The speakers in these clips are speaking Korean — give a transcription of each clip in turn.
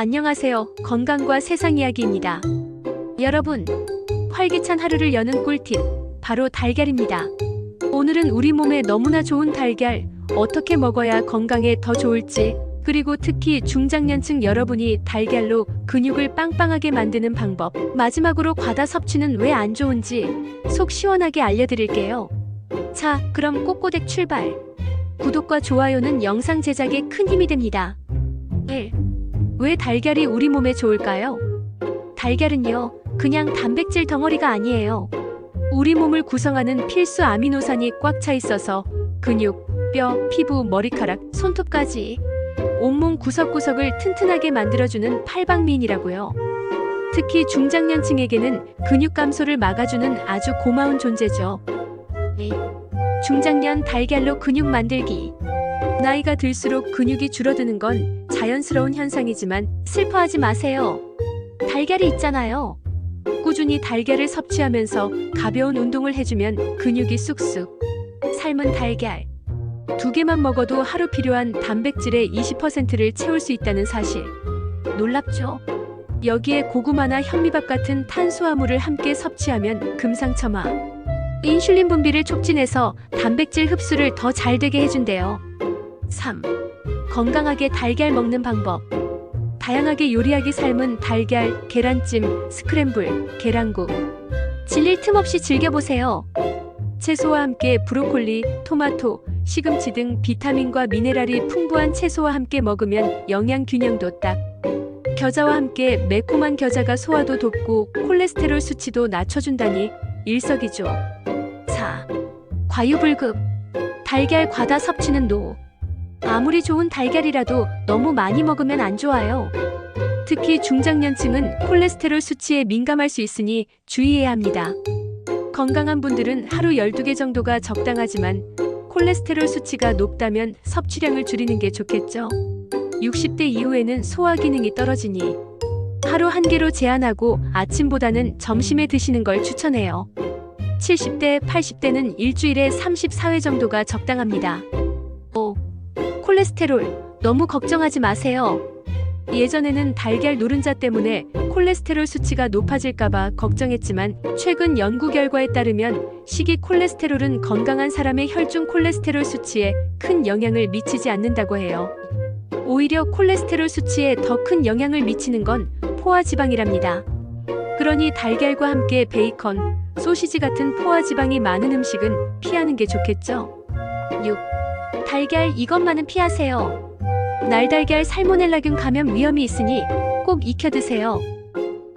안녕하세요. 건강과 세상 이야기입니다. 여러분, 활기찬 하루를 여는 꿀팁, 바로 달걀입니다. 오늘은 우리 몸에 너무나 좋은 달걀, 어떻게 먹어야 건강에 더 좋을지, 그리고 특히 중장년층 여러분이 달걀로 근육을 빵빵하게 만드는 방법, 마지막으로 과다 섭취는 왜 안 좋은지 속 시원하게 알려드릴게요. 자, 그럼 꼬꼬댁 출발. 구독과 좋아요는 영상 제작에 큰 힘이 됩니다. 1. 왜 달걀이 우리 몸에 좋을까요? 달걀은요, 그냥 단백질 덩어리가 아니에요. 우리 몸을 구성하는 필수 아미노산이 꽉 차 있어서 근육, 뼈, 피부, 머리카락, 손톱까지 온몸 구석구석을 튼튼하게 만들어주는 팔방미인이라고요. 특히 중장년층에게는 근육 감소를 막아주는 아주 고마운 존재죠. 네. 중장년 달걀로 근육 만들기. 나이가 들수록 근육이 줄어드는 건 자연스러운 현상이지만 슬퍼하지 마세요. 달걀이 있잖아요. 꾸준히 달걀을 섭취하면서 가벼운 운동을 해주면 근육이 쑥쑥. 삶은 달걀. 두 개만 먹어도 하루 필요한 단백질의 20%를 채울 수 있다는 사실. 놀랍죠? 여기에 고구마나 현미밥 같은 탄수화물을 함께 섭취하면 금상첨화. 인슐린 분비를 촉진해서 단백질 흡수를 더 잘 되게 해준대요. 3. 건강하게 달걀 먹는 방법. 다양하게 요리하기 삶은 달걀, 계란찜, 스크램블, 계란국. 질릴 틈 없이 즐겨보세요. 채소와 함께 브로콜리, 토마토, 시금치 등 비타민과 미네랄이 풍부한 채소와 함께 먹으면 영양 균형도 딱. 겨자와 함께 매콤한 겨자가 소화도 돕고 콜레스테롤 수치도 낮춰준다니 일석이조. 4. 과유불급. 달걀 과다 섭취는 노. 아무리 좋은 달걀이라도 너무 많이 먹으면 안 좋아요. 특히 중장년층은 콜레스테롤 수치에 민감할 수 있으니 주의해야 합니다. 건강한 분들은 하루 12개 정도가 적당하지만 콜레스테롤 수치가 높다면 섭취량을 줄이는 게 좋겠죠. 60대 이후에는 소화 기능이 떨어지니 하루 한 개로 제한하고 아침보다는 점심에 드시는 걸 추천해요. 70대, 80대는 일주일에 34회 정도가 적당합니다. 5. 콜레스테롤 너무 걱정하지 마세요. 예전에는 달걀 노른자 때문에 콜레스테롤 수치가 높아질까봐 걱정했지만 최근 연구 결과에 따르면 식이 콜레스테롤은 건강한 사람의 혈중 콜레스테롤 수치에 큰 영향을 미치지 않는다고 해요. 오히려 콜레스테롤 수치에 더 큰 영향을 미치는 건 포화지방이랍니다. 그러니 달걀과 함께 베이컨, 소시지 같은 포화지방이 많은 음식은 피하는 게 좋겠죠. 6. 달걀 이것만은 피하세요. 날달걀 살모넬라균 감염 위험이 있으니 꼭 익혀 드세요.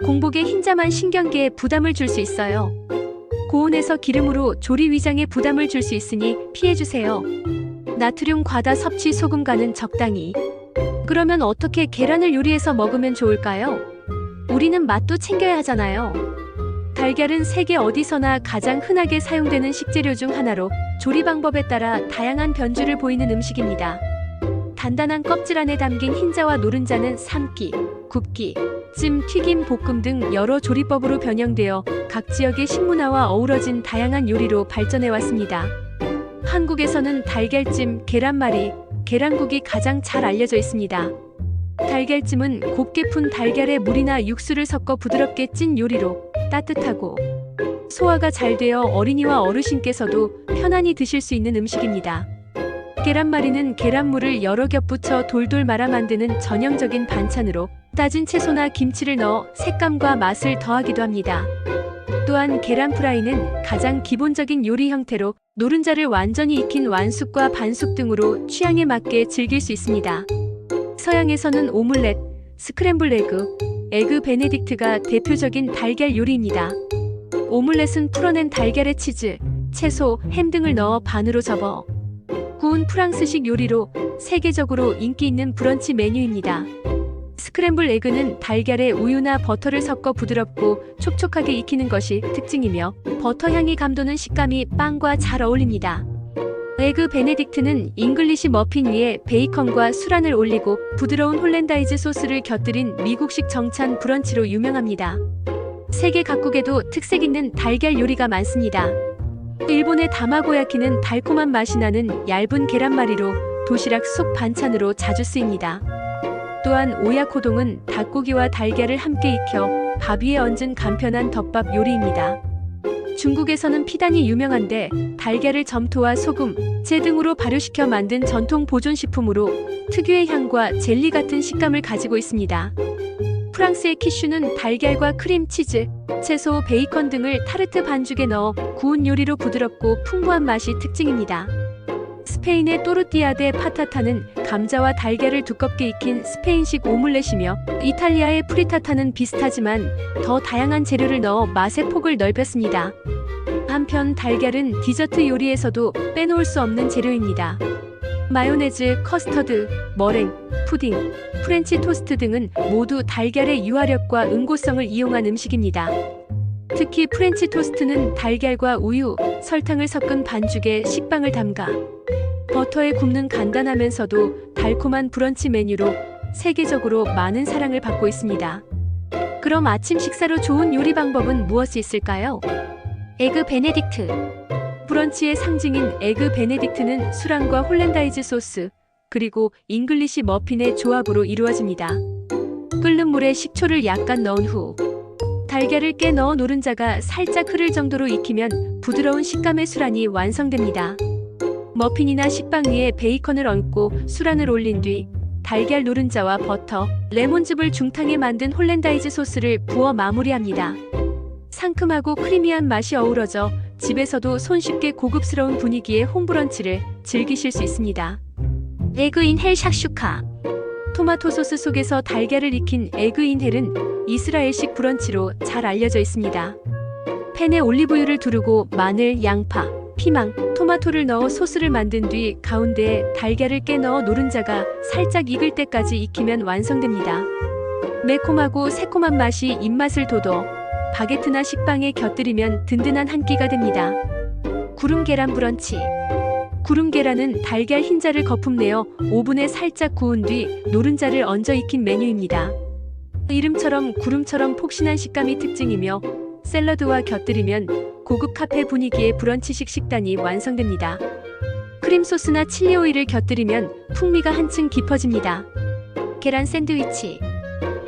공복에 흰자만 신경계에 부담을 줄 수 있어요. 고온에서 기름으로 조리 위장에 부담을 줄 수 있으니 피해 주세요. 나트륨 과다 섭취 소금 간은 적당히. 그러면 어떻게 계란을 요리해서 먹으면 좋을까요? 우리는 맛도 챙겨야 하잖아요. 달걀은 세계 어디서나 가장 흔하게 사용되는 식재료 중 하나로 조리 방법에 따라 다양한 변주를 보이는 음식입니다. 단단한 껍질 안에 담긴 흰자와 노른자는 삶기, 굽기, 찜, 튀김, 볶음 등 여러 조리법으로 변형되어 각 지역의 식문화와 어우러진 다양한 요리로 발전해 왔습니다. 한국에서는 달걀찜, 계란말이, 계란국이 가장 잘 알려져 있습니다. 달걀찜은 곱게 푼 달걀에 물이나 육수를 섞어 부드럽게 찐 요리로 따뜻하고 소화가 잘 되어 어린이와 어르신께서도 편안히 드실 수 있는 음식입니다. 계란말이는 계란물을 여러 겹 붙여 돌돌 말아 만드는 전형적인 반찬으로 따진 채소나 김치를 넣어 색감과 맛을 더하기도 합니다. 또한 계란 프라이는 가장 기본적인 요리 형태로 노른자를 완전히 익힌 완숙과 반숙 등으로 취향에 맞게 즐길 수 있습니다. 서양에서는 오믈렛, 스크램블 에그, 에그 베네딕트가 대표적인 달걀 요리입니다. 오믈렛은 풀어낸 달걀에 치즈, 채소, 햄 등을 넣어 반으로 접어 구운 프랑스식 요리로 세계적으로 인기 있는 브런치 메뉴입니다. 스크램블 에그는 달걀에 우유나 버터를 섞어 부드럽고 촉촉하게 익히는 것이 특징이며 버터 향이 감도는 식감이 빵과 잘 어울립니다. 에그 베네딕트는 잉글리시 머핀 위에 베이컨과 수란을 올리고 부드러운 홀랜다이즈 소스를 곁들인 미국식 정찬 브런치로 유명합니다. 세계 각국에도 특색 있는 달걀 요리가 많습니다. 일본의 다마고야키는 달콤한 맛이 나는 얇은 계란말이로 도시락 속 반찬으로 자주 쓰입니다. 또한 오야코동은 닭고기와 달걀을 함께 익혀 밥 위에 얹은 간편한 덮밥 요리입니다. 중국에서는 피단이 유명한데 달걀을 점토와 소금, 재 등으로 발효시켜 만든 전통 보존식품으로 특유의 향과 젤리 같은 식감을 가지고 있습니다. 프랑스의 키슈는 달걀과 크림 치즈, 채소, 베이컨 등을 타르트 반죽에 넣어 구운 요리로 부드럽고 풍부한 맛이 특징입니다. 스페인의 또르띠아 데 파타타는 감자와 달걀을 두껍게 익힌 스페인식 오믈렛이며 이탈리아의 프리타타는 비슷하지만 더 다양한 재료를 넣어 맛의 폭을 넓혔습니다. 한편 달걀은 디저트 요리에서도 빼놓을 수 없는 재료입니다. 마요네즈, 커스터드, 머랭, 푸딩, 프렌치 토스트 등은 모두 달걀의 유화력과 응고성을 이용한 음식입니다. 특히 프렌치 토스트는 달걀과 우유, 설탕을 섞은 반죽에 식빵을 담가 버터에 굽는 간단하면서도 달콤한 브런치 메뉴로 세계적으로 많은 사랑을 받고 있습니다. 그럼 아침 식사로 좋은 요리 방법은 무엇이 있을까요? 에그 베네딕트. 브런치의 상징인 에그 베네딕트는 수란과 홀랜다이즈 소스, 그리고 잉글리시 머핀의 조합으로 이루어집니다. 끓는 물에 식초를 약간 넣은 후 달걀을 깨 넣어 노른자가 살짝 흐를 정도로 익히면 부드러운 식감의 수란이 완성됩니다. 머핀이나 식빵 위에 베이컨을 얹고 수란을 올린 뒤 달걀 노른자와 버터, 레몬즙을 중탕에 만든 홀랜다이즈 소스를 부어 마무리합니다. 상큼하고 크리미한 맛이 어우러져 집에서도 손쉽게 고급스러운 분위기의 홈브런치를 즐기실 수 있습니다. 에그인 헬 샥슈카 토마토 소스 속에서 달걀을 익힌 에그인 헬은 이스라엘식 브런치로 잘 알려져 있습니다. 팬에 올리브유를 두르고 마늘, 양파, 피망, 토마토를 넣어 소스를 만든 뒤 가운데에 달걀을 깨 넣어 노른자가 살짝 익을 때까지 익히면 완성됩니다. 매콤하고 새콤한 맛이 입맛을 돋워 바게트나 식빵에 곁들이면 든든한 한 끼가 됩니다. 구름 계란 브런치. 구름 계란은 달걀 흰자를 거품 내어 오븐에 살짝 구운 뒤 노른자를 얹어 익힌 메뉴입니다. 이름처럼 구름처럼 폭신한 식감이 특징이며 샐러드와 곁들이면 고급 카페 분위기의 브런치식 식단이 완성됩니다. 크림 소스나 칠리 오일을 곁들이면 풍미가 한층 깊어집니다. 계란 샌드위치.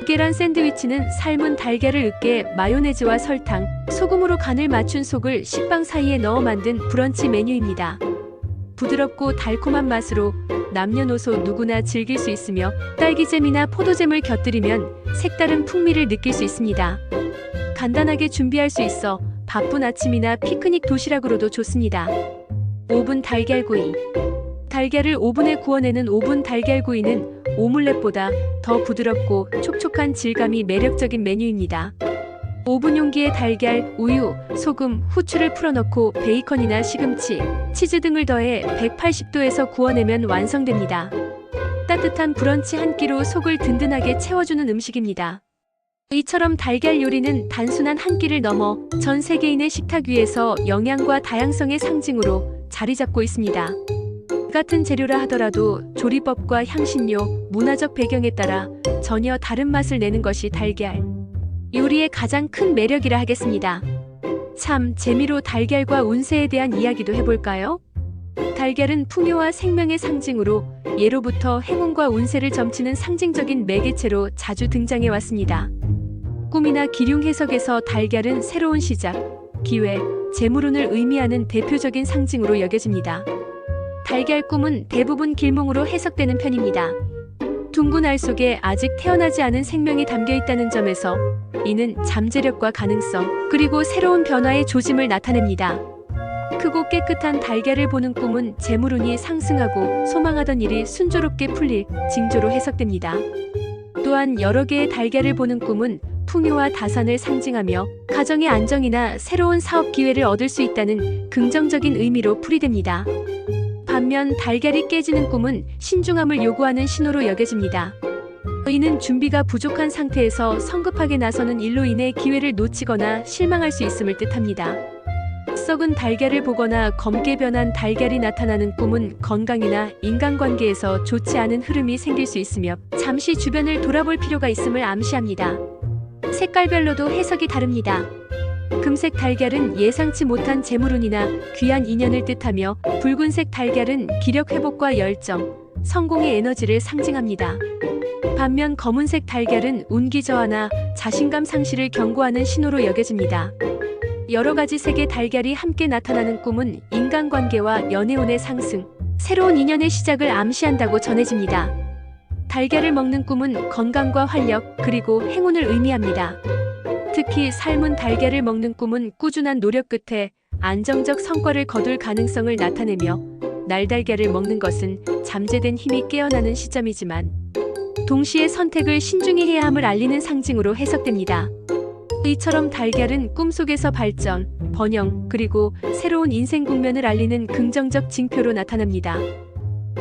계란 샌드위치는 삶은 달걀을 으깨 마요네즈와 설탕, 소금으로 간을 맞춘 속을 식빵 사이에 넣어 만든 브런치 메뉴입니다. 부드럽고 달콤한 맛으로 남녀노소 누구나 즐길 수 있으며 딸기잼이나 포도잼을 곁들이면 색다른 풍미를 느낄 수 있습니다. 간단하게 준비할 수 있어 바쁜 아침이나 피크닉 도시락으로도 좋습니다. 오븐 달걀구이. 달걀을 오븐에 구워내는 오븐 달걀구이는 오믈렛보다 더 부드럽고 촉촉한 질감이 매력적인 메뉴입니다. 오븐 용기에 달걀, 우유, 소금, 후추를 풀어넣고 베이컨이나 시금치, 치즈 등을 더해 180도에서 구워내면 완성됩니다. 따뜻한 브런치 한 끼로 속을 든든하게 채워주는 음식입니다. 이처럼 달걀 요리는 단순한 한 끼를 넘어 전 세계인의 식탁 위에서 영양과 다양성의 상징으로 자리 잡고 있습니다. 같은 재료라 하더라도 조리법과 향신료, 문화적 배경에 따라 전혀 다른 맛을 내는 것이 달걀. 요리의 가장 큰 매력이라 하겠습니다. 참 재미로 달걀과 운세에 대한 이야기도 해볼까요? 달걀은 풍요와 생명의 상징으로 예로부터 행운과 운세를 점치는 상징적인 매개체로 자주 등장해 왔습니다. 꿈이나 기륭 해석에서 달걀은 새로운 시작, 기회, 재물운을 의미하는 대표적인 상징으로 여겨집니다. 달걀 꿈은 대부분 길몽으로 해석되는 편입니다. 둥근 알 속에 아직 태어나지 않은 생명이 담겨 있다는 점에서 이는 잠재력과 가능성, 그리고 새로운 변화의 조짐을 나타냅니다. 크고 깨끗한 달걀을 보는 꿈은 재물운이 상승하고 소망하던 일이 순조롭게 풀릴 징조로 해석됩니다. 또한 여러 개의 달걀을 보는 꿈은 풍요와 다산을 상징하며 가정의 안정이나 새로운 사업 기회를 얻을 수 있다는 긍정적인 의미로 풀이됩니다. 반면 달걀이 깨지는 꿈은 신중함을 요구하는 신호로 여겨집니다. 이는 준비가 부족한 상태에서 성급하게 나서는 일로 인해 기회를 놓치거나 실망할 수 있음을 뜻합니다. 썩은 달걀을 보거나 검게 변한 달걀이 나타나는 꿈은 건강이나 인간관계에서 좋지 않은 흐름이 생길 수 있으며 잠시 주변을 돌아볼 필요가 있음을 암시합니다. 색깔별로도 해석이 다릅니다. 금색 달걀은 예상치 못한 재물운이나 귀한 인연을 뜻하며 붉은색 달걀은 기력 회복과 열정, 성공의 에너지를 상징합니다. 반면 검은색 달걀은 운기 저하나 자신감 상실을 경고하는 신호로 여겨집니다. 여러 가지 색의 달걀이 함께 나타나는 꿈은 인간관계와 연애운의 상승, 새로운 인연의 시작을 암시한다고 전해집니다. 달걀을 먹는 꿈은 건강과 활력, 그리고 행운을 의미합니다. 특히 삶은 달걀을 먹는 꿈은 꾸준한 노력 끝에 안정적 성과를 거둘 가능성을 나타내며 날달걀을 먹는 것은 잠재된 힘이 깨어나는 시점이지만 동시에 선택을 신중히 해야 함을 알리는 상징으로 해석됩니다. 이처럼 달걀은 꿈속에서 발전, 번영, 그리고 새로운 인생 국면을 알리는 긍정적 징표로 나타납니다.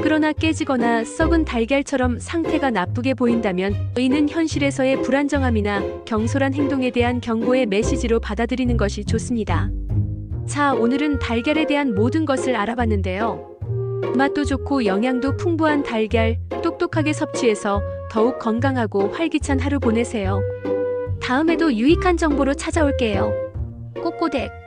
그러나 깨지거나 썩은 달걀처럼 상태가 나쁘게 보인다면 이는 현실에서의 불안정함이나 경솔한 행동에 대한 경고의 메시지로 받아들이는 것이 좋습니다. 자, 오늘은 달걀에 대한 모든 것을 알아봤는데요. 맛도 좋고 영양도 풍부한 달걀, 똑똑하게 섭취해서 더욱 건강하고 활기찬 하루 보내세요. 다음에도 유익한 정보로 찾아올게요. 꼬꼬댁.